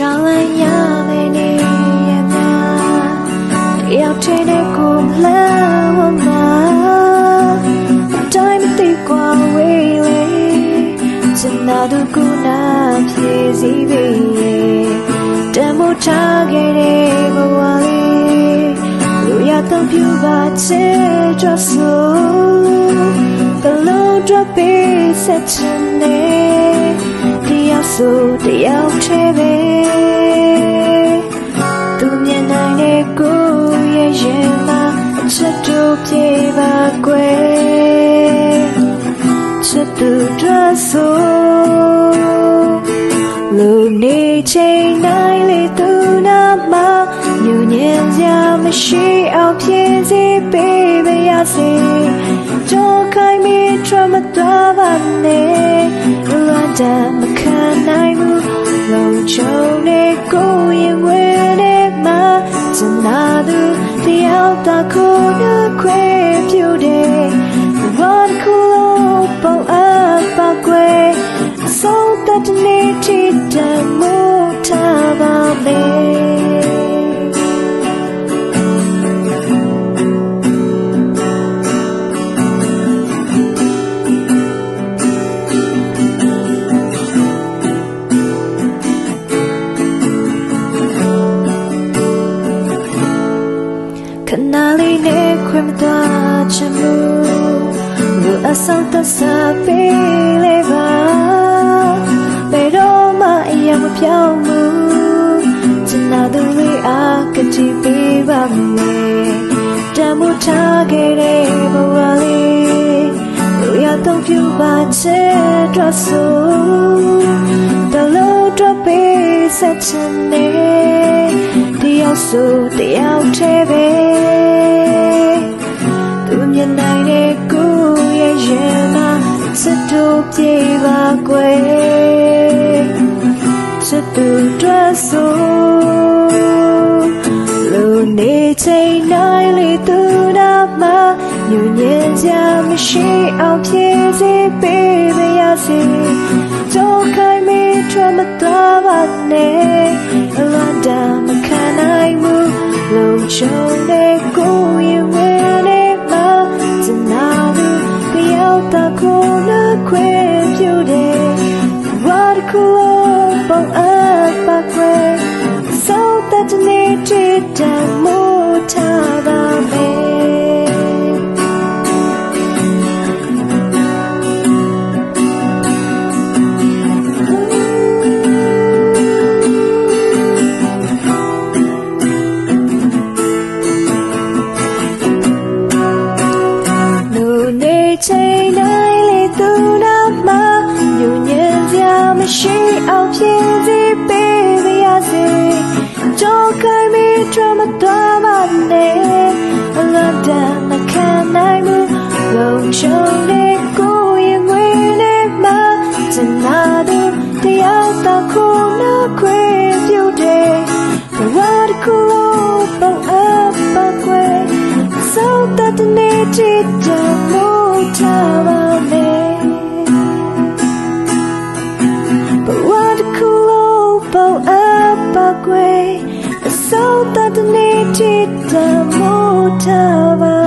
ရှောင်းလန်းရမယ်နေရတာတယောက်တည်းနဲ့ကိုလှဝမှာအတိုင်းမသိကွာဝေးလေစင်နာတို့ကနာဖြည့်စည်းပေးတမို့ထားခဲ့တဲ့ဘဝလေးလူရတော့ပြပါချေကြဆိုဘလုံးတော့ပေးဆက်ချင်နေတယောက်ဆိုတယောက်ချေ ပြေပါကွယ်ချစ်သူတို့ဆိုလူနေချိန်တိုင်းလေသူနာမညဉ့်ညင်စရာမရှိအောင်ဖြစ်စေပေးပါရစေကြောခိုင်းမိထမတော်ပါနဲ့လွန်တဲ့မခံနိုင်ဘူးလုံချုံနေ သူတယောက်သာကိုယ်ခွဲပြူတယ် What cool but up a gray so that native နဲ့ခွင့်မသွားချင်ဘူးလူအဆောင်တစားပေးလေပါဘယ်တော့မှအရာမပြောင်းဘူးချင်နာသူလေးအားကတိပေးပါမယ်တမှုထားခဲ့တဲ့ဘဝလေးလူရတော့ပြပါချေတော့ဆိုတလို့တော့ပေးဆက်ချင်နေတယောက်ဆိုတယောက်တည်းပဲသူ မြင်နိုင်တဲ့ကိုယ်ရဲ့ရင်မှာစက်တို့ပြေပါကွယ်စက်သူတို့ဆိုလူနေချိန်တိုင်းလေသူနာမှာညဉ့်ညင်စရာမရှိအောင်ဖြည့်စေပေးပါရစေတော့ခိုင်းမိထွက်မသွားပါနဲ့အ native down more time me လူနေချိန်တိုင်းလေသူနာမှာညဉ့်ညင်စရာမရှိအောင်ဖြစ်စေပေးပါရ စေကြောက်ခိုင်းမိထမတော်ပါနဲ့အလားတမ်းမခံနိုင်ဘူးလုံချုံတဲ့ကိုယ်ရင်ငွေနဲ့မှာစနာသူတယောက်သာခုနာခွေပြုတ်တယ် What cool but up but great so that the native don't move about me up but great so that the native don't move